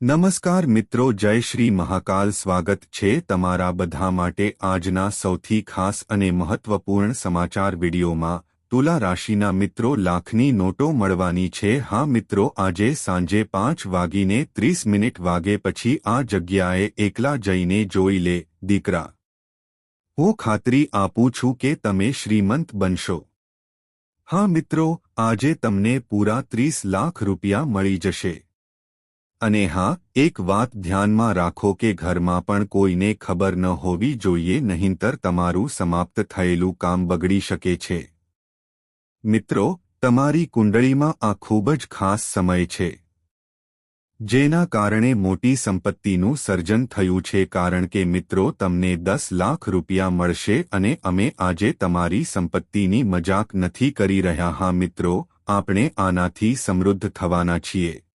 નમસ્કાર મિત્રો, જય શ્રી મહાકાલ. સ્વાગત છે તમારા બધા માટે આજના સૌથી ખાસ અને મહત્વપૂર્ણ સમાચાર વિડીયોમાં. તુલા રાશિના મિત્રો, લાખની નોટો મળવાની છે. હા મિત્રો, આજે સાંજે પાંચ વાગીને ત્રીસ મિનિટ વાગે પછી આ જગ્યાએ એકલા જઈને જોઈ લે, દીકરા. હું ખાતરી આપું છું કે તમે શ્રીમંત બનશો. હા મિત્રો, આજે તમને પૂરા ત્રીસ લાખ રૂપિયા મળી જશે. અને હા, એક વાત ધ્યાનમાં રાખો કે ઘરમાં પણ કોઈને ખબર ન હોવી જોઈએ, નહીંતર તમારું સમાપ્ત થયેલું કામ બગડી શકે છે. મિત્રો, તમારી કુંડળીમાં આ ખૂબ જ ખાસ સમય છે. જેના કારણે મોટી સંપત્તિનું સર્જન થયું છે, કારણ કે મિત્રો, તમને દસ લાખ રૂપિયા મળશે અને અમે આજે તમારી સંપત્તિની મજાક નથી કરી રહ્યા. હા મિત્રો, આપણે આનાથી સમૃદ્ધ થવાના છીએ.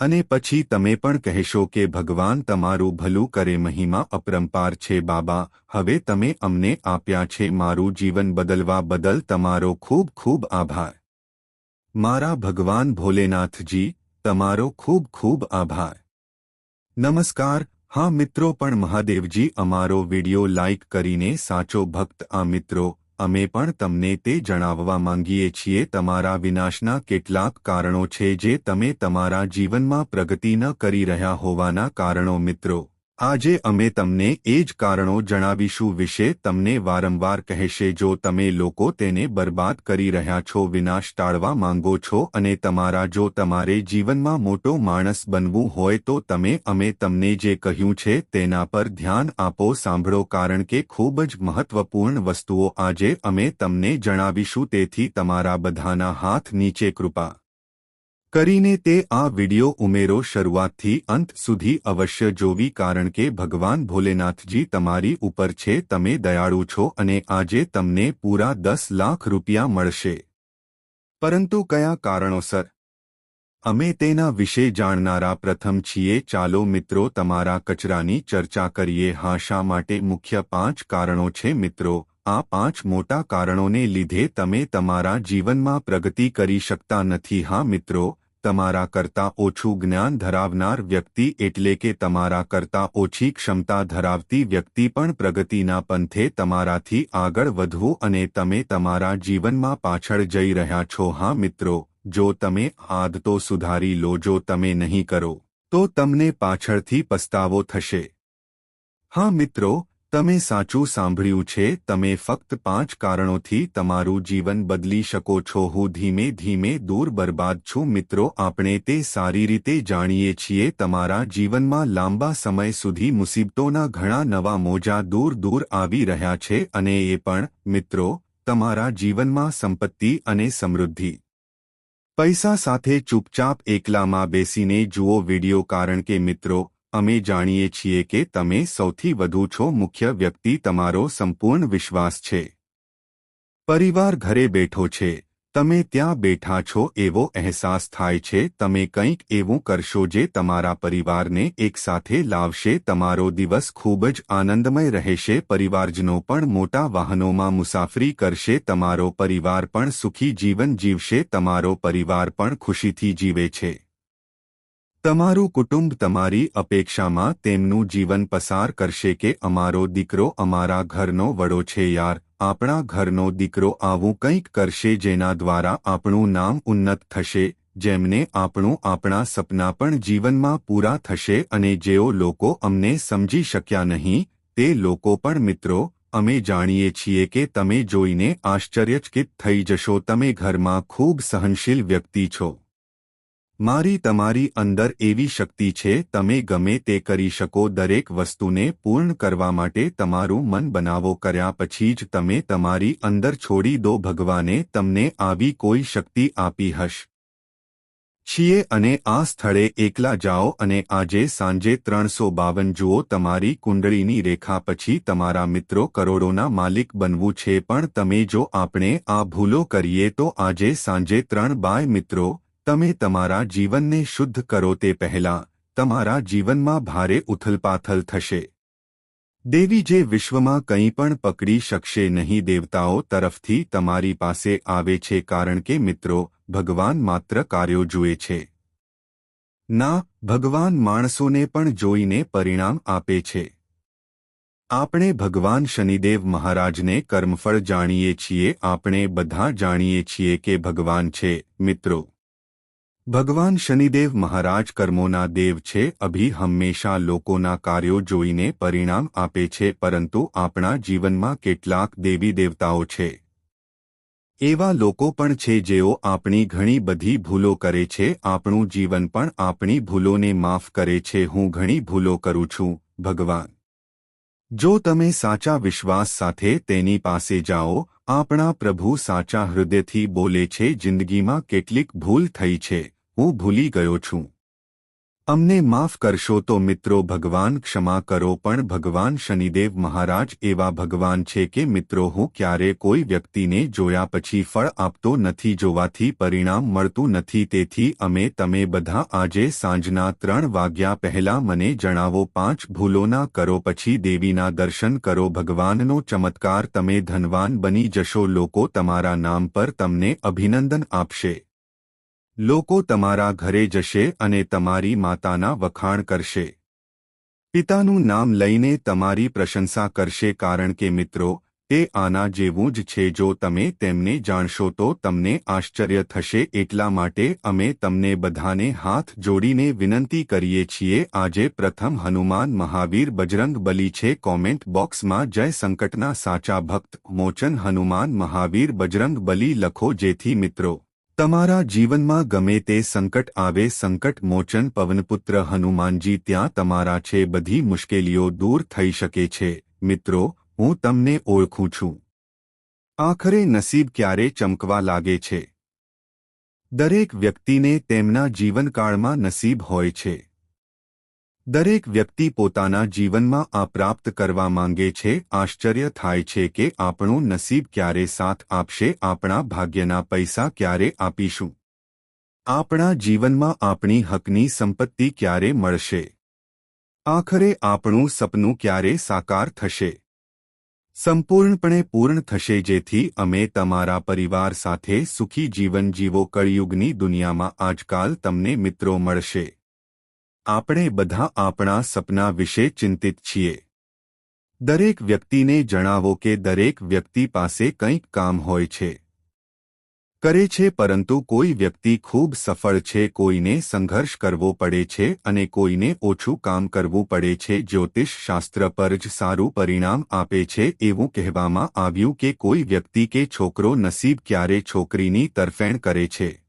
અને પછી તમે પણ કહેશો કે, ભગવાન તમારું ભલું કરે, મહિમા અપરંપાર છે, બાબા, હવે તમે અમને આપ્યા છે, મારું જીવન બદલવા બદલ તમારો ખૂબ ખૂબ આભાર. મારા ભગવાન ભોલેનાથજી, તમારો ખૂબ ખૂબ આભાર. નમસ્કાર, હા મિત્રો પણ મહાદેવજી, અમારો વિડિયો લાઇક કરીને સાચો ભક્ત આ મિત્રો અમે પણ તમને તે જણાવવા માંગીએ છીએ, તમારા વિનાશના કેટલાક કારણો છે જે તમે તમારા જીવનમાં પ્રગતિ ન કરી રહ્યા હોવાના કારણો મિત્રો. આજે અમે તમને એ જ કારણો જણાવીશું વિશે તમને વારંવાર કહેશે, જો તમે લોકો તેને બરબાદ કરી રહ્યા છો, વિનાશ ટાળવા માંગો છો અને તમારા, જો તમારે જીવનમાં મોટો માણસ બનવું હોય તો તમે, અમે તમને જે કહ્યું છે તેના પર ધ્યાન આપો, સાંભળો, કારણ કે ખૂબ જ મહત્વપૂર્ણ વસ્તુઓ આજે અમે તમને જણાવીશું, તેથી તમારા બધાના હાથ નીચે કૃપા. કરીને તે આ વિડિયો ઉમેરો શરૂઆતથી અંત સુધી અવશ્ય જોવી કારણ કે ભગવાન ભોલેનાથજી તમારી ઉપર છે, તમે દયાળુ છો અને આજે તમને પૂરા દસ લાખ રૂપિયા મળશે. પરંતુ કયા કારણોસર? અમે તેના વિશે જાણનારા પ્રથમ છીએ, ચાલો મિત્રો તમારા કચરાની ચર્ચા કરીએ. હા, શા માટે મુખ્ય પાંચ કારણો છે મિત્રો? આ પાંચ મોટા કારણોને લીધે તમે તમારા જીવનમાં પ્રગતિ કરી શકતા નથી. હા મિત્રો, તમારા કરતાં ઓછું જ્ઞાન ધરાવનાર વ્યક્તિ એટલે કે તમારા કરતાં ઓછી ક્ષમતા ધરાવતી વ્યક્તિ પણ પ્રગતિના પંથે તમારાથી આગળ વધવું અને તમે તમારા જીવનમાં પાછળ જઈ રહ્યા છો. હા મિત્રો, જો તમે આદતો સુધારી લો, જો તમે નહીં કરો, તો તમને પાછળથી પસ્તાવો થશે. હા મિત્રો તમે સાચું સાંભળ્યું છે, તમે ફક્ત પાંચ કારણોથી તમારું જીવન બદલી શકો છો. હું ધીમે ધીમે દૂર બરબાદ છું. મિત્રો, આપણે તે સારી રીતે જાણીએ છીએ, તમારા જીવનમાં લાંબા સમય સુધી મુસીબતોના ઘણા નવા મોજા દૂર દૂર આવી રહ્યા છે અને એ પણ, મિત્રો, તમારા જીવનમાં સંપત્તિ અને સમૃદ્ધિ. પૈસા સાથે ચૂપચાપ એકલામાં બેસીને જુઓ વિડિયો, કારણ કે મિત્રો અમે જાણીએ છીએ કે તમે સૌથી વધુ છો મુખ્ય વ્યક્તિ તમારો સંપૂર્ણ વિશ્વાસ છે. પરિવાર ઘરે બેઠો છે. તમે ત્યાં બેઠા છો એવો અહેસાસ થાય છે. તમે કંઈક એવું કરશો જે તમારા પરિવારને એકસાથે લાવશે. તમારો દિવસ ખૂબ જ આનંદમય રહેશે. પરિવારજનો પણ મોટા વાહનોમાં મુસાફરી કરશે. તમારો પરિવાર પણ સુખી જીવન જીવશે. તમારો પરિવાર પણ ખુશીથી જીવે છે. તમારું કુટુંબ તમારી અપેક્ષામાં તેમનું જીવન પસાર કરશે કે અમારો દીકરો અમારા ઘરનો વડો છે યાર, આપણા ઘરનો દીકરો આવું કંઈક કરશે જેના દ્વારા આપણું નામ ઉન્નત થશે, જેમને આપણું આપણા સપના પણ જીવનમાં પૂરા થશે અને જેઓ લોકો અમને સમજી શક્યા નહીં, તે લોકો પણ મિત્રો, અમે જાણીએ છીએ કે તમે જોઈને આશ્ચર્યચકિત થઈ જશો, તમે ઘરમાં ખૂબ સહનશીલ વ્યક્તિ છો. મારી તમારી અંદર એવી શક્તિ છે, તમે ગમે તે કરી શકો દરેક વસ્તુને પૂર્ણ કરવા માટે તમારું મન બનાવો કર્યા પછી જ તમે તમારી અંદર છોડી દો ભગવાને તમને આવી કોઈ શક્તિ આપી હશ. છીએ અને આ સ્થળે એકલા જાઓ અને આજે સાંજે ત્રણસો બાવન જુઓ તમારી કુંડળીની રેખા પછી તમારા મિત્રો કરોડોના માલિક બનવું છે પણ તમે જો આપણે આ ભૂલો કરીએ તો આજે સાંજે ત્રણ બાય મિત્રો તમે તમારા જીવનને શુદ્ધ કરો તે પહેલાં તમારા જીવનમાં ભારે ઉથલપાથલ થશે. દેવી જે વિશ્વમાં કંઈ પણ પકડી શકશે નહીં દેવતાઓ તરફથી તમારી પાસે આવે છે કારણ કે મિત્રો, ભગવાન માત્ર કાર્યો જુએ છે. ના, ભગવાન માણસોને પણ જોઈને પરિણામ આપે છે. આપણે ભગવાન શનિદેવ મહારાજને કર્મફળ જાણીએ છીએ, આપણે બધા જાણીએ છીએ કે ભગવાન છે, મિત્રો. ભગવાન શનિદેવ મહારાજ કર્મોના દેવ છે, અભી હંમેશા લોકોના કાર્યો જોઈને પરિણામ આપે છે, પરંતુ આપણા જીવનમાં કેટલાક દેવી દેવતાઓ છે. એવા લોકો પણ છે જેઓ આપણી ઘણી બધી ભૂલો કરે છે, આપણું જીવન પણ આપણી ભૂલોને માફ કરે છે, હું ઘણી ભૂલો કરું છું, ભગવાન. જો તમે સાચા વિશ્વાસ સાથે તેની પાસે જાઓ, આપણા પ્રભુ સાચા હૃદયથી બોલે છે, જિંદગીમાં કેટલીક ભૂલ થઈ છે. હું ભૂલી ગયો છું. અમને માફ કરશો તો મિત્રો, ભગવાન ક્ષમા કરો, પણ ભગવાન શનિદેવ મહારાજ એવા ભગવાન છે કે મિત્રો, હું ક્યારે કોઈ વ્યક્તિને જોયા પછી ફળ આપતો નથી, જોવાથી પરિણામ મળતું નથી. તેથી અમે તમે બધા આજે સાંજના ત્રણ વાગ્યા પહેલા મને જણાવો, પાંચ ભૂલોના કરો, પછી દેવીના દર્શન કરો. ભગવાનનો ચમત્કાર, તમે ધનવાન બની જશો, લોકો તમારા નામ પર તમને અભિનંદન આપશે. લોકો તમારા ઘરે જશે અને તમારી માતાના વખાણ કરશે. પિતાનું નામ લઈને તમારી પ્રશંસા કરશે કારણ કે મિત્રો, તે આના જેવું જ છે જો તમે તેમને જાણશો તો તમને આશ્ચર્ય થશે એટલા માટે અમે તમને બધાને હાથ જોડીને વિનંતી કરીએ છીએ આજે પ્રથમ હનુમાન મહાવીર બજરંગ બલી છે કોમેન્ટ બોક્સમાં જય સંકટના સાચા ભક્ત મોચન હનુમાન મહાવીર બજરંગ બલી લખો જેથી મિત્રો તમારા જીવનમાં ગમે તે સંકટ આવે, સંકટ મોચન પવનપુત્ર હનુમાનજી ત્યાં તમારા છે, બધી મુશ્કેલીઓ દૂર થઈ શકે છે. મિત્રો, હું તમને ઓળખું છું. આખરે નસીબ ક્યારે ચમકવા લાગે છે? દરેક વ્યક્તિને તેમના જીવનકાળમાં નસીબ હોય છે. દરેક વ્યક્તિ પોતાના જીવનમાં આ પ્રાપ્ત કરવા માંગે છે. આશ્ચર્ય થાય છે કે આપણું નસીબ ક્યારે સાથ આપશે, આપણા ભાગ્યના પૈસા ક્યારે આપીશું. આપણા જીવનમાં આપણી હકની સંપત્તિ ક્યારે મળશે? આખરે આપણું સપનું ક્યારે સાકાર થશે? સંપૂર્ણપણે પૂર્ણ થશે જેથી અમે તમારા પરિવાર સાથે સુખી જીવન જીવો. કળિયુગની દુનિયામાં આજકાલ તમને મિત્રો મળશે. આપણે બધા આપણા સપના વિશે ચિંતિત છીએ. દરેક વ્યક્તિને જણાવો કે દરેક વ્યક્તિ પાસે કંઈક કામ હોય છે. કરે છે પરંતુ કોઈ વ્યક્તિ ખૂબ સફળ છે, કોઈને સંઘર્ષ કરવો પડે છે અને કોઈને ઓછું કામ કરવું પડે છે. જ્યોતિષ શાસ્ત્ર પર જ સારું પરિણામ આપે છે એવું કહેવામાં આવ્યું કે કોઈ વ્યક્તિ કે છોકરો નસીબ ક્યારે છોકરીની તરફેણ કરે છે.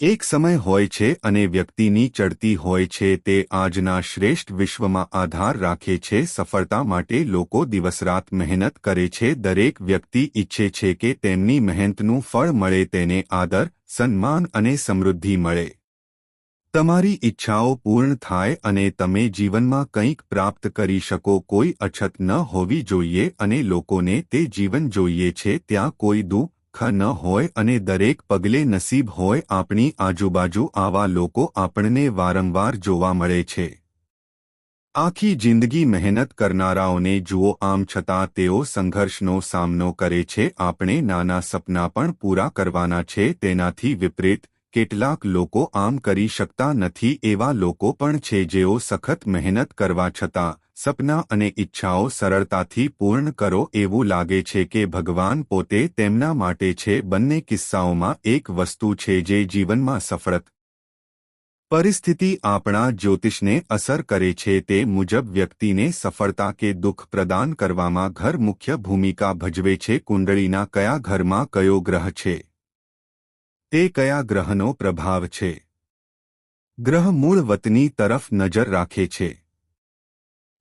એક સમય હોય છે અને વ્યક્તિની ચડતી હોય છે તે આજના શ્રેષ્ઠ વિશ્વમાં આધાર રાખે છે, સફળતા માટે લોકો દિવસરાત મહેનત કરે છે, દરેક વ્યક્તિ ઈચ્છે છે કે તેમની મહેનતનું ફળ મળે, તેને આદર, સન્માન અને સમૃદ્ધિ મળે. તમારી ઈચ્છાઓ પૂર્ણ થાય અને તમે જીવનમાં કંઈક પ્રાપ્ત કરી શકો, કોઈ અછત ન હોવી જોઈએ અને લોકોને તે જીવન જોઈએ છે, ત્યાં કોઈ દુઃખ દુઃખ ન હોય અને દરેક પગલે નસીબ હોય, આપણી આજુબાજુ આવા લોકો આપણને વારંવાર જોવા મળે છે. આખી જિંદગી મહેનત કરનારાઓને જુઓ, આમ છતાં તેઓ સંઘર્ષનો સામનો કરે છે. આપણે નાના સપના પણ પૂરા કરવાના છે, તેનાથી વિપરીત કેટલાક લોકો આમ કરી શકતા નથી, એવા લોકો પણ છે જેઓ સખત મહેનત કરવા છતાં સપના અને ઈચ્છાઓ સરળતાથી પૂર્ણ કરો એવું લાગે છે કે ભગવાન પોતે તેમના માટે છે. બંને કિસ્સાઓમાં એક વસ્તુ છે જે જીવનમાં સફળત પરિસ્થિતિ આપણા જ્યોતિષને અસર કરે છે તે મુજબ વ્યક્તિને સફળતા કે દુઃખ પ્રદાન કરવામાં ઘર મુખ્ય ભૂમિકા ભજવે છે. કુંડળીના કયા ઘરમાં કયો ગ્રહ છે? તે કયા ગ્રહનો પ્રભાવ છે? ગ્રહ મૂળ વતની તરફ નજર રાખે છે.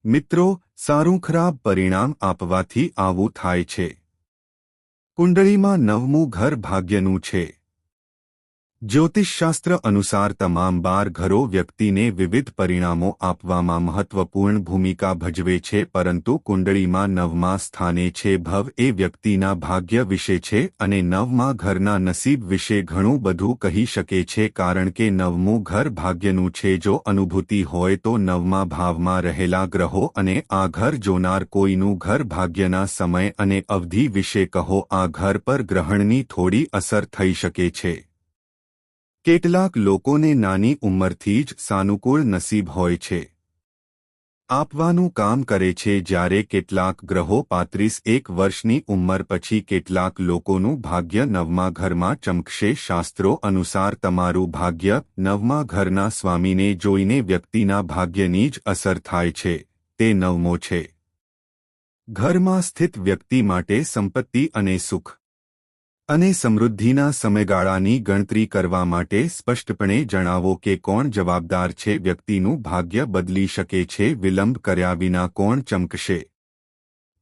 મિત્રો સારું ખરાબ પરિણામ આપવાથી આવું થાય છે. કુંડળીમાં નવમું ઘર ભાગ્યનું છે. જ્યોતિષશાસ્ત્ર અનુસાર તમામ બાર ઘરો વ્યક્તિને વિવિધ પરિણામો આપવામાં મહત્વપૂર્ણ ભૂમિકા ભજવે છે, પરંતુ કુંડળીમાં નવમા સ્થાને છે ભવ એ વ્યક્તિના ભાગ્ય વિશે છે અને નવમા ઘરના નસીબ વિશે ઘણું બધું કહી શકે છે, કારણ કે નવમું ઘર ભાગ્યનું છે. જો અનુભૂતિ હોય તો નવમા ભાવમાં રહેલા ગ્રહો અને આ ઘર જોનાર કોઈનું ઘર ભાગ્યના સમય અને અવધિ વિશે કહો. આ ઘર પર ગ્રહણની થોડી અસર થઈ શકે છે. કેટલાક લોકોને નાની ઉંમરથી જ સાનુકૂળ નસીબ હોય છે. આપવાનું કામ કરે છે જ્યારે કેટલાક ગ્રહો પાંત્રીસ એક વર્ષની ઉંમર પછી કેટલાક લોકોનું ભાગ્ય નવમા ઘરમાં ચમકશે. શાસ્ત્રો અનુસાર તમારું ભાગ્ય નવમા ઘરના સ્વામીને જોઈને વ્યક્તિના ભાગ્યની જ અસર થાય છે. તે નવમો છે. ઘરમાં સ્થિત વ્યક્તિ માટે સંપત્તિ અને સુખ. અને સમૃદ્ધિના સમયગાળાની ગણતરી કરવા માટે સ્પષ્ટપણે જણાવો કે કોણ જવાબદાર છે વ્યક્તિનું ભાગ્ય બદલી શકે છે, વિલંબ કર્યા વિના કોણ ચમકશે.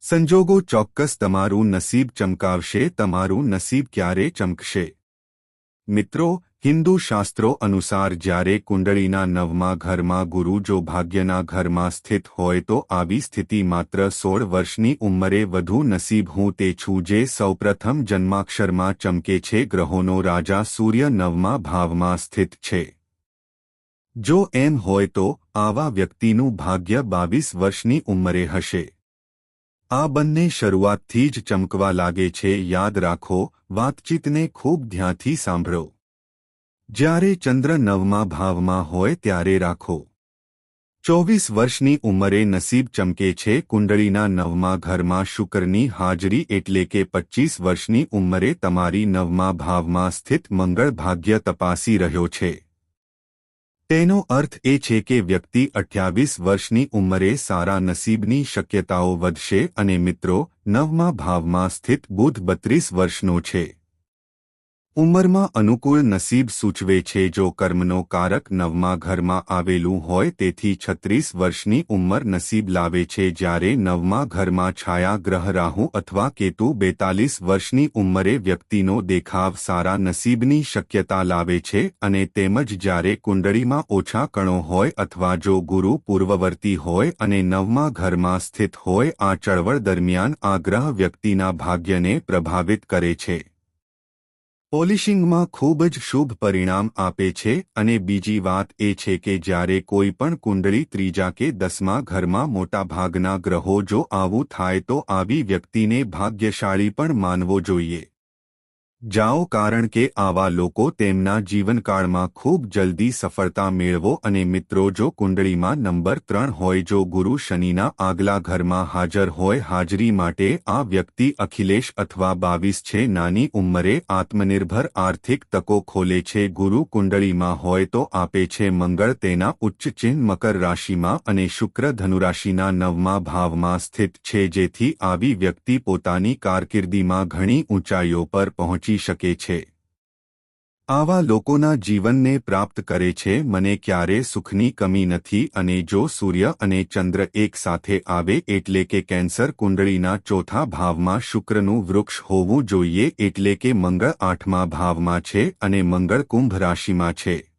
સંજોગો ચોક્કસ તમારું નસીબ ચમકાવશે, તમારું નસીબ ક્યારે ચમકશે. મિત્રો હિન્દુ શાસ્ત્રો અનુસાર જ્યારે કુંડળીના નવમા ઘરમાં ગુરુ જો ભાગ્યના ઘરમાં સ્થિત હોય તો આવી સ્થિતિ માત્ર સોળ વર્ષની ઉંમરે વધુ નસીબ હું તે છું જે સૌપ્રથમ જન્માક્ષરમાં ચમકે છે ગ્રહોનો રાજા સૂર્ય નવમા ભાવમાં સ્થિત છે. જો એમ હોય તો આવા વ્યક્તિનું ભાગ્ય બાવીસ વર્ષની ઉંમરે હશે. આ બંને શરૂઆતથી જ ચમકવા લાગે છે. યાદ રાખો, વાતચીતને ખૂબ ધ્યાનથી સાંભળો. જ્યારે ચંદ્ર નવમા ભાવમાં હોય ત્યારે રાખો. ચોવીસ વર્ષની ઉંમરે નસીબ ચમકે છે, કુંડળીના નવમા ઘરમાં શુક્રની હાજરી એટલે કે પચ્ચીસ વર્ષની ઉંમરે તમારી નવમા ભાવમાં સ્થિત મંગળ ભાગ્ય તપાસી રહ્યો છે. તેનો અર્થ એ છે કે વ્યક્તિ અઠ્યાવીસ વર્ષની ઉંમરે સારા નસીબની શક્યતાઓ વધશે અને મિત્રો, નવમા ભાવમાં સ્થિત બુધ બત્રીસ વર્ષનો છે. ઉંમરમાં અનુકૂળ નસીબ સૂચવે છે જો કર્મનો કારક નવમા ઘરમાં આવેલું હોય તેથી છત્રીસ વર્ષની ઉંમર નસીબ લાવે છે જ્યારે નવમા ઘરમાં છાયા ગ્રહ રાહુ અથવા કેતુ બેતાલીસ વર્ષની ઉંમરે વ્યક્તિનો દેખાવ સારા નસીબની શક્યતા લાવે છે અને તેમજ જ્યારે કુંડળીમાં ઓછા કણો હોય અથવા જો ગુરુ પૂર્વવર્તી હોય અને નવમા ઘરમાં સ્થિત હોય આ ચળવળ દરમિયાન આ ગ્રહ વ્યક્તિના ભાગ્યને પ્રભાવિત કરે છે. પોલિશિંગમાં ખૂબ જ શુભ પરિણામ આપે છે અને બીજી વાત એ છે કે જ્યારે કોઈ પણ કુંડળી ત્રીજા કે દસમા ઘરમાં મોટાભાગના ગ્રહો જો આવું થાય તો આવી વ્યક્તિને ભાગ્યશાળી પણ માનવો જોઈએ. જાઓ કારણ કે આવા લોકો તેમના જીવનકાળમાં ખૂબ જલ્દી સફળતા મેળવો અને મિત્રો જો કુંડળીમાં નંબર ત્રણ હોય, જો ગુરુ શનિના આગલા ઘરમાં હાજર હોય, હાજરી માટે આ વ્યક્તિ અખિલેશ અથવા બાવીસ છે. નાની ઉંમરે આત્મનિર્ભર આર્થિક તકો ખોલે છે. ગુરુ કુંડળીમાં હોય તો આપે છે મંગળ તેના ઉચ્ચ ચિહ્ન મકર રાશિમાં અને શુક્ર ધનુરાશિના નવમા ભાવમાં સ્થિત છે. જેથી આવી વ્યક્તિ પોતાની કારકિર્દીમાં ઘણી ઊંચાઈઓ પર પહોંચી પહોંચી શકે છે. આવા લોકોના જીવનને પ્રાપ્ત કરે છે, મને ક્યારે સુખની કમી નથી અને જો સૂર્ય અને ચંદ્ર એક સાથે આવે એટલે કે કેન્સર કુંડળીના ચોથા ભાવમાં શુક્રનું વૃક્ષ હોવું જોઈએ એટલે કે મંગળ આઠમા ભાવમાં છે અને મંગળ કુંભ રાશિમાં છે.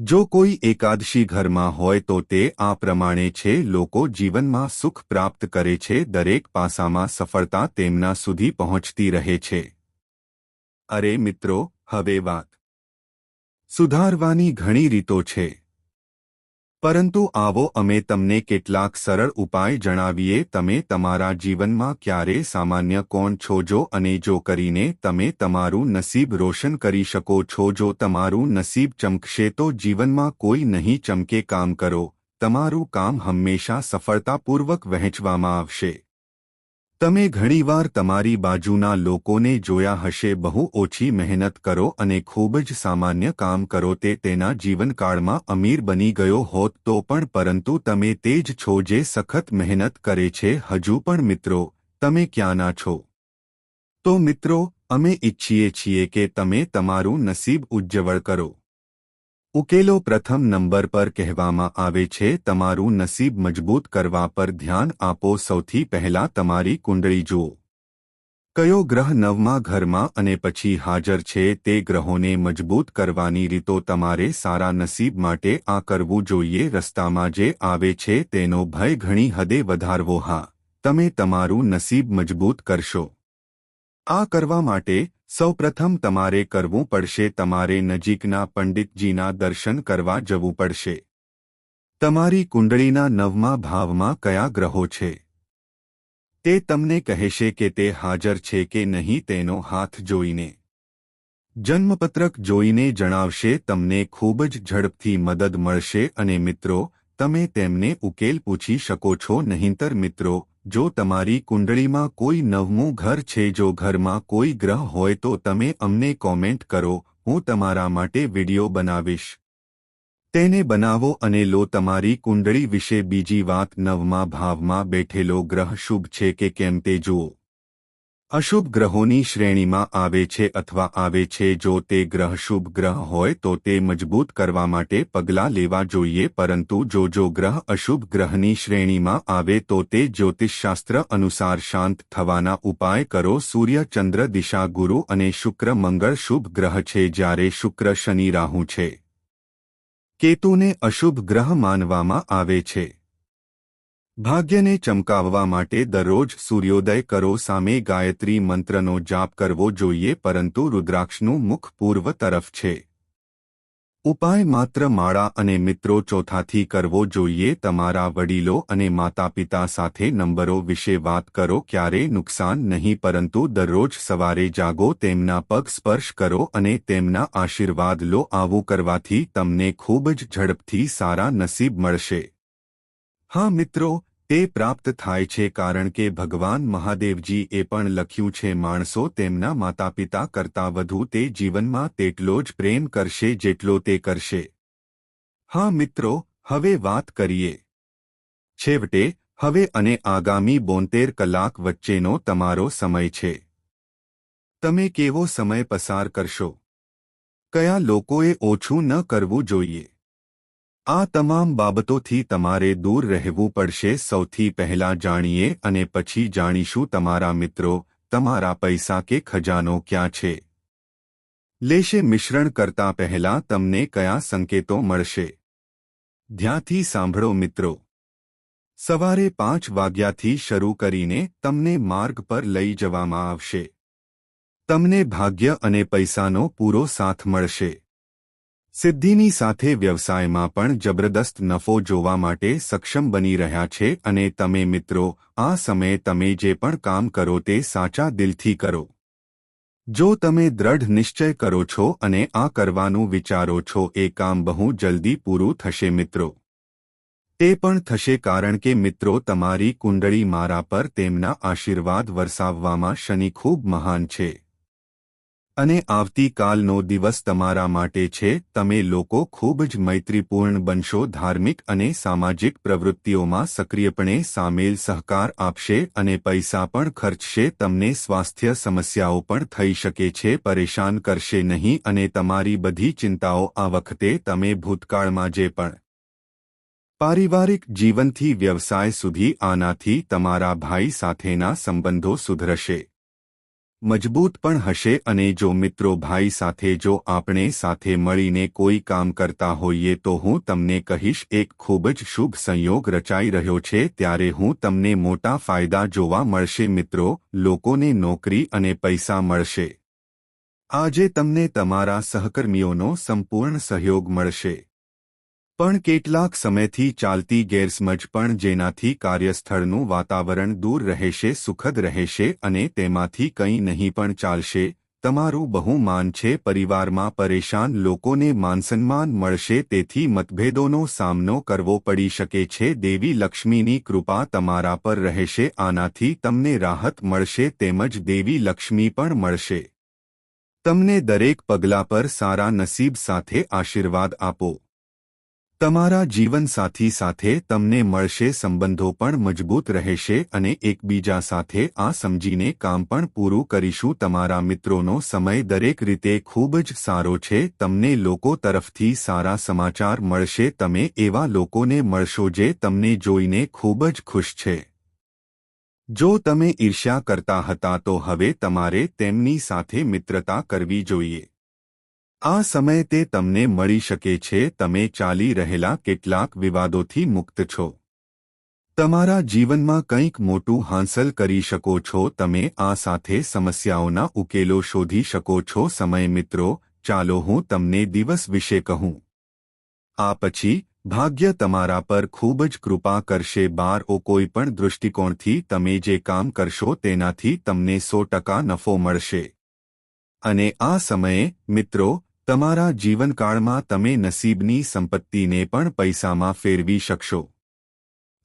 જો કોઈ એકાદશી ઘરમાં હોય તો તે આ પ્રમાણે છે, લોકો જીવનમાં સુખ પ્રાપ્ત કરે છે, દરેક પાસામાં સફળતા તેમના સુધી પહોંચતી રહે છે. અરે મિત્રો, હવે વાત. સુધારવાની ઘણી રીતો છે. પરંતુ આવો અમે તમને કેટલાક સરળ ઉપાય જણાવીએ, તમે તમારા જીવનમાં ક્યારે સામાન્ય કોણ છો જો અને જો કરીને તમે તમારું નસીબ રોશન કરી શકો છો, જો તમારું નસીબ ચમકશે તો જીવનમાં કોઈ નહીં ચમકે, કામ કરો. તમારું કામ હંમેશા સફળતાપૂર્વક વહેંચવામાં આવશે. તમે ઘણીવાર તમારી બાજુના લોકોને જોયા હશે, બહુ ઓછી મહેનત કરો અને ખૂબ જ સામાન્ય કામ કરો, તે તેના જીવનકાળમાં અમીર બની ગયો હોત તો પણ, પરંતુ તમે તે જ છો જે સખત મહેનત કરે છે. હજુ પણ મિત્રો, તમે ક્યાંના છો? તો મિત્રો, અમે ઇચ્છીએ છીએ કે તમે તમારું નસીબ ઉજ્જવળ કરો. ઉકેલો પ્રથમ નંબર પર કહેવામાં આવે છે, તમારું નસીબ મજબૂત કરવા પર ધ્યાન આપો, સૌથી પહેલા તમારી કુંડળી જુઓ. કયો ગ્રહ નવમા ઘરમાં અને પછી હાજર છે, તે ગ્રહોને મજબૂત કરવાની રીતો તમારે સારા નસીબ માટે આ કરવું જોઈએ, રસ્તામાં જે આવે છે તેનો ભય ઘણી હદે વધારવો, હા. તમે તમારું નસીબ મજબૂત કરશો. આ કરવા માટે સૌપ્રથમ તમારે કરવું પડશે તમારે નજીકના પંડિતજીના દર્શન કરવા જવું પડશે. તમારી કુંડળીના નવમા ભાવમાં કયા ગ્રહો છે? તે તમને કહેશે કે તે હાજર છે કે નહીં તેનો હાથ જોઈને. જન્મપત્રક જોઈને જણાવશે, તમને ખૂબ જ ઝડપથી મદદ મળશે અને મિત્રો, તમે તેમને ઉકેલ પૂછી શકો છો, નહીંતર મિત્રો જો તમારી કુંડળીમાં કોઈ નવમું ઘર છે, જો ઘરમાં કોઈ ગ્રહ હોય, તો તમે અમને કોમેન્ટ કરો, હું તમારા માટે વિડિયો બનાવીશ. તેને બનાવો અને લો, તમારી કુંડળી વિશે બીજી વાત નવમા ભાવમાં બેઠેલો ગ્રહ શુભ છે કે કેમ તે જુઓ. અશુભ ગ્રહોની શ્રેણીમાં આવે છે અથવા આવે છે જો તે ગ્રહ શુભ ગ્રહ હોય તો તે મજબૂત કરવા માટે પગલાં લેવા જોઈએ પરંતુ જો જો ગ્રહ અશુભ ગ્રહની શ્રેણીમાં આવે તો તે જ્યોતિષશાસ્ત્ર અનુસાર શાંત થવાના ઉપાય કરો. સૂર્ય, ચંદ્ર, દિશા, ગુરુ અને શુક્ર મંગળ શુભ ગ્રહ છે જ્યારે શુક્ર શનિ રાહુ છે. કેતુને અશુભ ગ્રહ માનવામાં આવે છે. ભાગ્યને ચમકાવવા માટે દરરોજ સૂર્યોદય કરો સામે ગાયત્રી મંત્રનો જાપ કરવો જોઈએ પરંતુ રુદ્રાક્ષનું મુખ પૂર્વ તરફ છે. ઉપાય માત્ર માળા અને મિત્રો ચોથાથી કરવો જોઈએ તમારા વડીલો અને માતા પિતા સાથે નંબરો વિશે વાત કરો ક્યારે નુકસાન નહીં પરંતુ દરરોજ સવારે જાગો તેમના પગ સ્પર્શ કરો અને તેમના આશીર્વાદ લો આવું કરવાથી તમને ખૂબ જ ઝડપથી સારા નસીબ મળશે. હા મિત્રો તે પ્રાપ્ત થાય છે કારણ કે ભગવાન મહાદેવજીએ પણ લખ્યું છે, માણસો તેમના માતા પિતા કરતાં વધુ તે જીવનમાં તેટલો જ પ્રેમ કરશે જેટલો તે કરશે. હા મિત્રો, હવે વાત કરીએ. છેવટે, હવે અને આગામી બોતેર કલાક વચ્ચેનો તમારો સમય છે. તમે કેવો સમય પસાર કરશો? કયા લોકોએ ઓછું ન કરવું જોઈએ? આ તમામ બાબતોથી તમારે દૂર રહેવું પડશે. સૌથી પહેલા જાણીએ અને પછી જાણીશું તમારા મિત્રો, તમારા પૈસા કે ખજાનો ક્યાં છે. લેશે મિશ્રણ કરતા પહેલા તમને કયા સંકેતો મળશે? ધ્યાનથી સાંભળો મિત્રો. સવારે પાંચ વાગ્યાથી શરૂ કરીને તમને માર્ગ પર લઈ જવામાં આવશે. તમને ભાગ્ય અને પૈસાનો પૂરો સાથ મળશે. સિદ્ધિની સાથે વ્યવસાયમાં પણ જબરદસ્ત નફો જોવા માટે સક્ષમ બની રહ્યા છે અને તમે મિત્રો, આ સમયે તમે જે પણ કામ કરો તે સાચા દિલથી કરો. જો તમે દ્રઢ નિશ્ચય કરો છો અને આ કરવાનું વિચારો છો, એ કામ બહુ જલ્દી પૂરું થશે મિત્રો. તે પણ થશે કારણ કે મિત્રો, તમારી કુંડળી મારા પર તેમના આશીર્વાદ વરસાવવામાં શનિ ખૂબ મહાન છે. અને આવતીકાલનો દિવસ તમારા માટે છે. તમે લોકો ખૂબ જ મૈત્રીપૂર્ણ બનશો. ધાર્મિક અને સામાજિક પ્રવૃત્તિઓમાં સક્રિયપણે સામેલ સહકાર આપશે અને પૈસા પણ ખર્ચશે. તમને સ્વાસ્થ્ય સમસ્યાઓ પણ થઈ શકે છે. પરેશાન કરશે નહીં અને તમારી બધી ચિંતાઓ આ વખતે તમે ભૂતકાળમાં જે પણ પારિવારિક જીવનથી વ્યવસાય સુધી આનાથી તમારા ભાઈ સાથેના સંબંધો સુધરશે. મજબૂત પણ હશે અને જો મિત્રો ભાઈ સાથે જો આપણે સાથે મળીને કોઈ કામ કરતા હોઈએ તો હું તમને કહીશ, એક ખૂબ જ શુભ સંયોગ રચાઈ રહ્યો છે. ત્યારે હું તમને મોટા ફાયદા જોવા મળશે મિત્રો, લોકોને નોકરી અને પૈસા મળશે. આજે તમને તમારા સહકર્મીઓનો સંપૂર્ણ સહયોગ મળશે. પણ કેટલાક સમયથી ચાલતી ગેરસમજ પણ જેનાથી કાર્યસ્થળનું વાતાવરણ દૂર રહેશે, સુખદ રહેશે અને તેમાંથી કંઈ નહીં પણ ચાલશે, તમારું બહુ માન છે, પરિવારમાં પરેશાન લોકોને માનસન્માન મળશે, તેથી મતભેદોનો સામનો કરવો પડી શકે છે, દેવી લક્ષ્મીની કૃપા તમારા પર રહેશે, આનાથી તમને રાહત મળશે, તેમજ દેવી લક્ષ્મી પણ મળશે. તમને દરેક પગલા પર સારા નસીબ સાથે આશીર્વાદ આપો. તમારા જીવનસાથી સાથે તમને મળશે, સંબંધો પણ મજબૂત રહેશે અને એકબીજા સાથે આ સમજીને કામ પણ પૂરું કરીશું. તમારા મિત્રોનો સમય દરેક રીતે ખૂબ જ સારો છે. તમને લોકો તરફથી સારા સમાચાર મળશે. તમે એવા લોકોને મળશો જે તમને જોઈને ખૂબ જ ખુશ છે. જો તમે ઈર્ષ્યા કરતા હતા તો હવે તમારે તેમની સાથે મિત્રતા કરવી જોઈએ. આ સમય તે તમને મળી શકે છે, તમે ચાલી રહેલા કેટલાક વિવાદોથી મુક્ત છો. તમારા જીવનમાં કંઈક મોટું હાંસલ કરી શકો છો, તમે આ સાથે સમસ્યાઓના ઉકેલો શોધી શકો છો. સમય મિત્રો, ચાલો હું તમને દિવસ વિશે કહું. આ પછી, ભાગ્ય તમારા પર ખૂબ જ કૃપા કરશે. બાર ઓ કોઈ દૃષ્ટિકોણથી તમે જે કામ કરશો તેનાથી તમને સો ટકા નફો મળશે. અને આ સમયે, મિત્રો તમારા જીવનકાળમાં તમે નસીબની સંપત્તિને પણ પૈસામાં ફેરવી શકશો.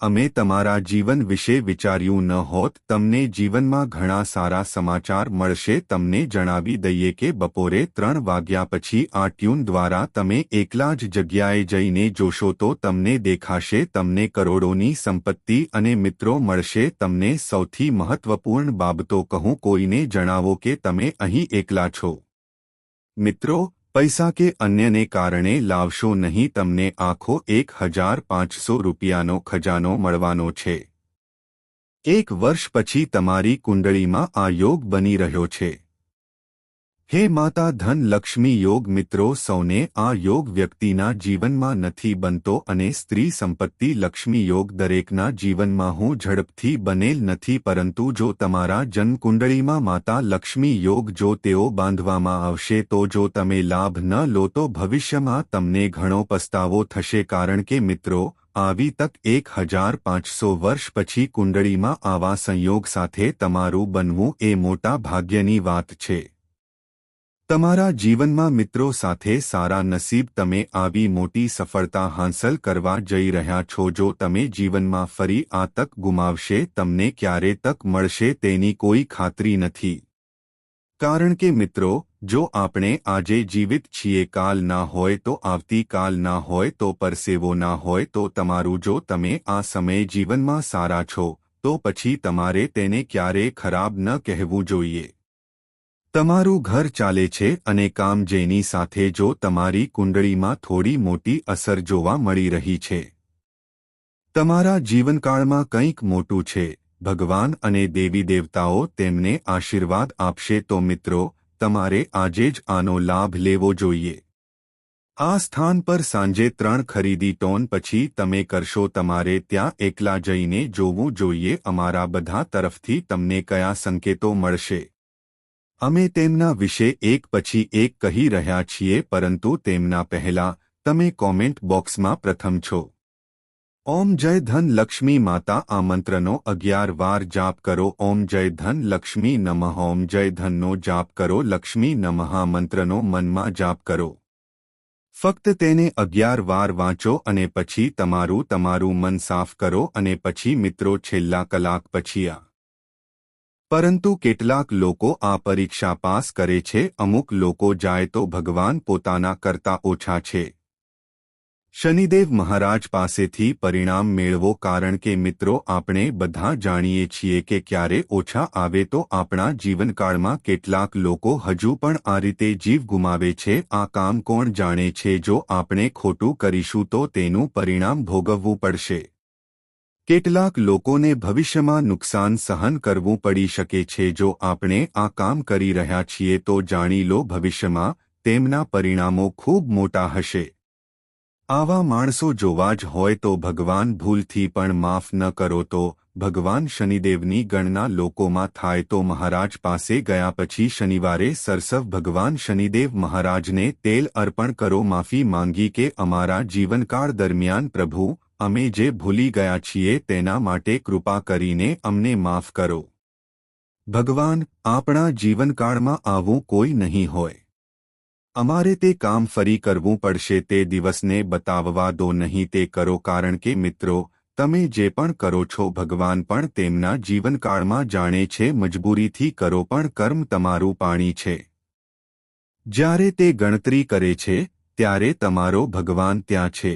અમે તમારા જીવન વિશે વિચાર્યું ન હોત, તમને જીવનમાં ઘણા સારા સમાચાર મળશે. તમને જણાવી દઈએ કે બપોરે ત્રણ વાગ્યા પછી આ ટ્યુન દ્વારા તમે એકલા જ જગ્યાએ જઈને જોશો તો તમને દેખાશે, તમને કરોડોની સંપત્તિ અને મિત્રો મળશે. તમને સૌથી મહત્વપૂર્ણ બાબતો કહું, કોઈને જણાવો કે તમે અહીં એકલા છો. મિત્રો પૈસા કે અન્યને કારણે લાવશો નહીં, તમને આખો એક હજાર પાંચસો રૂપિયાનો ખજાનો મળવાનો છે. એક વર્ષ પછી તમારી કુંડળીમાં આ યોગ બની રહ્યો છે. હે માતા ધન લક્ષ્મી યોગ મિત્રો, સૌને આ યોગ વ્યક્તિના જીવનમાં નથી બનતો અને સ્ત્રી સંપત્તિ લક્ષ્મી યોગ દરેકના જીવનમાં હું ઝડપથી બનેલ નથી, પરંતુ જો તમારા જન્મકુંડળીમાં માતા લક્ષ્મી યોગ જો તેઓ બાંધવામાં આવશે, તો જો તમે લાભ ન લો, તો ભવિષ્યમાં તમને ઘણો પસ્તાવો થશે. કારણ કે મિત્રો, આવી તક એક હજાર પાંચસો વર્ષ પછી કુંડળીમાં આવા સંયોગ સાથે તમારું બનવું એ મોટા ભાગ્યની વાત છે. તમારા જીવનમાં મિત્રો સાથે સારા નસીબ તમે આવી મોટી સફળતા હાંસલ કરવા જઈ રહ્યા છો. જો તમે જીવનમાં ફરી આ તક ગુમાવશે, તમને ક્યારે તક મળશે તેની કોઈ ખાતરી નથી. કારણ કે મિત્રો, જો આપણે આજે જીવિત છીએ કાલ ના હોય તો આવતીકાલ ના હોય તો પરસેવો ના હોય તો તમારું જો તમે આ સમયે જીવનમાં સારા છો, તો પછી તમારે તેને ક્યારે ખરાબ ન કહેવું જોઈએ. તમારું ઘર ચાલે છે અને કામ જેની સાથે જો તમારી કુંડળીમાં થોડી મોટી અસર જોવા મળી રહી છે. તમારા જીવનકાળમાં કંઈક મોટું છે, ભગવાન અને દેવી દેવતાઓ તેમને આશીર્વાદ આપશે તો મિત્રો, તમારે આજે જ આનો લાભ લેવો જોઈએ. આ સ્થાન પર સાંજે ત્રણ ખરીદી ટોન પછી તમે કરશો તમારે ત્યાં એકલા જઈને જોવું જોઈએ અમારા બધા તરફથી તમને કયા સંકેતો મળશે. અમે તેમના વિશે એક પછી એક કહી રહ્યા છીએ, પરંતુ તેમના પહેલા તમે કોમેન્ટ બોક્સમાં પ્રથમ છો. ઓમ જય ધન લક્ષ્મી માતા આ મંત્રનો અગિયાર વાર જાપ કરો. ઓમ જય ધન લક્ષ્મી નમઃ. ઓમ જય ધનનો જાપ કરો. લક્ષ્મી નમઃ મંત્રનો મનમાં જાપ કરો. ફક્ત તેને અગિયાર વાર વાંચો અને પછી તમારું તમારું મન સાફ કરો અને પછી મિત્રો છેલ્લા કલાક પછી આ પરંતુ કેટલાક લોકો આ પરીક્ષા પાસ કરે છે, અમુક લોકો જાય તો ભગવાન પોતાના કરતા ઓછા છે. શનિદેવ મહારાજ પાસેથી પરિણામ મેળવો કારણ કે મિત્રો આપણે બધા જાણીએ છીએ કે ક્યારે ઓછા આવે તો આપણા જીવનકાળમાં કેટલાક લોકો હજુ પણ આ રીતે જીવ ગુમાવે છે, આ કામ કોણ જાણે છે, જો આપણે ખોટું કરીશું તો તેનું પરિણામ ભોગવવું પડશે. કેટલાક લોકોને ભવિષ્યમાં નુકસાન સહન કરવું પડી શકે છે. જો આપણે આ કામ કરી રહ્યા છીએ, તો જાણી લો ભવિષ્યમાં તેમના પરિણામો ખૂબ મોટા હશે. આવા માણસો જોવા જ હોય તો ભગવાન ભૂલથી પણ માફ ન કરો તો ભગવાન શનિદેવની ગણના લોકોમાં થાય તો મહારાજ પાસે ગયા પછી શનિવારે સરસવ ભગવાન શનિદેવ મહારાજને તેલ અર્પણ કરો. માફી માંગી કે અમારા જીવનકાળ દરમિયાન પ્રભુ અમે જે ભૂલી ગયા છીએ તેના માટે કૃપા કરીને અમને માફ કરો. ભગવાન, આપણા જીવનકાળમાં આવું કોઈ નહીં હોય. અમારે તે કામ ફરી કરવું પડશે તે દિવસને બતાવવા દો નહીં તે કરો કારણ કે મિત્રો, તમે જે પણ કરો છો ભગવાન પણ તેમના જીવનકાળમાં જાણે છે મજબૂરીથી કરો પણ કર્મ તમારું પાણી છે. જ્યારે તે ગણતરી કરે છે, ત્યારે તમારો ભગવાન ત્યાં છે.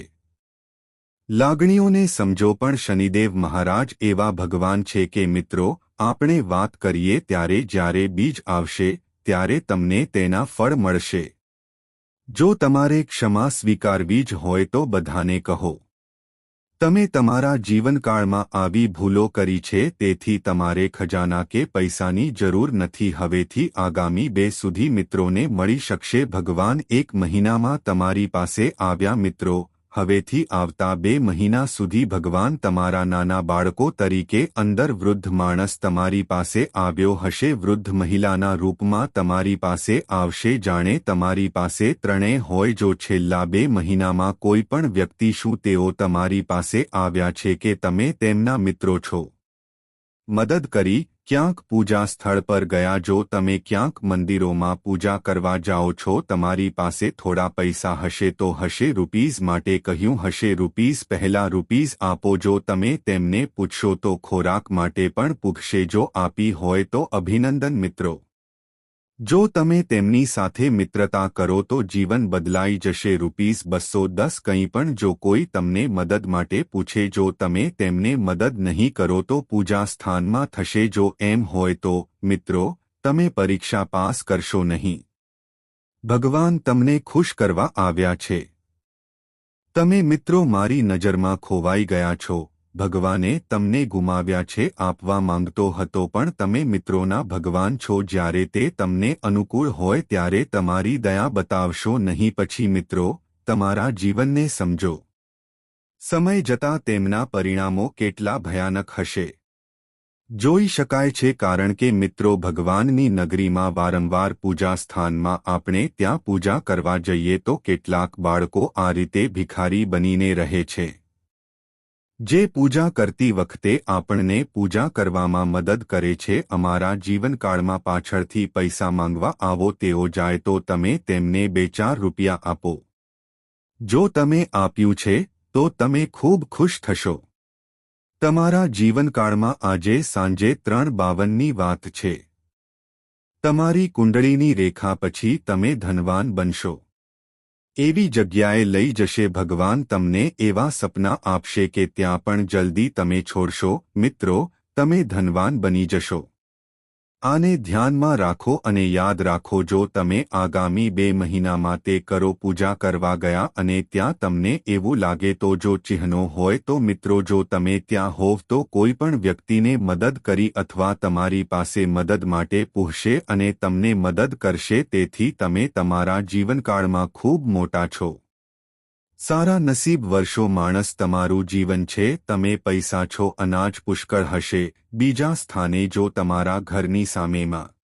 લાગણીઓને સમજો પણ શનિદેવ મહારાજ એવા ભગવાન છે કે મિત્રો, આપણે વાત કરીએ ત્યારે જ્યારે બીજ આવશે, ત્યારે તમને તેના ફળ મળશે. જો તમારે ક્ષમા સ્વીકારવી જ હોય તો બધાને કહો. તમે તમારા જીવનકાળમાં આવી ભૂલો કરી છે, તેથી તમારે ખજાના કે પૈસાની જરૂર નથી, હવેથી આગામી બે સુધી મિત્રોને મળી શકશે. ભગવાન એક મહિનામાં તમારી પાસે આવ્યા મિત્રો હવેથી આવતા બે મહિના સુધી ભગવાન તમારા નાના બાળકો તરીકે અંદર વૃદ્ધ માણસ તમારી પાસે આવ્યો હશે. વૃદ્ધ મહિલાના રૂપમાં તમારી પાસે આવશે, જાણે તમારી પાસે ત્રણેય હોય જો છેલ્લા બે મહિનામાં કોઈ પણ વ્યક્તિ શું તેઓ તમારી પાસે આવ્યા છે કે તમે તેમના મિત્રો છો. મદદ કરી ક્યાંક પૂજા સ્થળ પર ગયા જો તમે ક્યાંક મંદિરોમાં પૂજા કરવા જાઓ છો તમારી પાસે થોડા પૈસા હશે તો હશે રૂપીઝ માટે કહ્યું હશે રૂપીઝ પહેલા રૂપીઝ આપો જો તમે તેમને પૂછશો તો ખોરાક માટે પણ પૂછશે જો આપી હોય તો અભિનંદન મિત્રો. જો તમે તેમની સાથે મિત્રતા કરો તો જીવન બદલાઈ જશે. રૂપીસ બસો દસ કંઈ પણ જો કોઈ તમને મદદ માટે પૂછે, જો તમે તેમને મદદ નહીં કરો તો પૂજા સ્થાનમાં થશે. જો એમ હોય તો, મિત્રો, તમે પરીક્ષા પાસ કરશો નહીં. ભગવાન તમને ખુશ કરવા આવ્યા છે. તમે મિત્રો મારી નજરમાં ખોવાઈ ગયા છો. ભગવાને તમને ગુમાવ્યા છે, આપવા માંગતો હતો પણ તમે મિત્રોના ભગવાન છો, જ્યારે તે તમને અનુકૂળ હોય ત્યારે તમારી દયા બતાવશો નહીં. પછી મિત્રો, તમારા જીવનને સમજો. સમય જતાં તેમના પરિણામો કેટલા ભયાનક હશે. જોઈ શકાય છે, કારણ કે મિત્રો, ભગવાનની નગરીમાં વારંવાર પૂજા સ્થાનમાં આપણે ત્યાં પૂજા કરવા જઈએ તો કેટલાક બાળકો આ રીતે ભિખારી બનીને રહે છે. જે પૂજા કરતી વખતે આપણને પૂજા કરવામાં મદદ કરે છે, અમારા જીવનકાળમાં પાછળથી પૈસા માંગવા આવો તેઓ જાય તો તમે તેમને બે ચાર રૂપિયા આપો. જો તમે આપ્યું છે, તો તમે ખૂબ ખુશ થશો. તમારા જીવનકાળમાં આજે સાંજે ત્રણ બાવનની વાત છે. તમારી કુંડળીની રેખા પછી તમે ધનવાન બનશો. એવી જગ્યાએ લઈ જશે ભગવાન તમને એવા સપના આપશે કે ત્યાં પણ જલ્દી તમે છોડશો. મિત્રો, તમે ધનવાન બની જશો. આને ધ્યાનમાં રાખો અને યાદ રાખો જો તમે આગામી બે મહિનામાં તે કરો પૂજા કરવા ગયા અને ત્યાં તમને એવું લાગે તો જો ચિહ્નો હોય તો મિત્રો જો તમે ત્યાં હોવ તો કોઈ પણ વ્યક્તિને મદદ કરી અથવા તમારી પાસે મદદ માટે પૂછશે અને તમને મદદ કરશે તેથી તમે તમારા જીવનકાળમાં ખૂબ મોટા છો. સારા નસીબ વર્ષો માણસ તમારું જીવન છે, તમે પૈસા છો, અનાજ પુષ્કળ હશે, બીજા સ્થાને જો તમારા ઘરની સામેમાં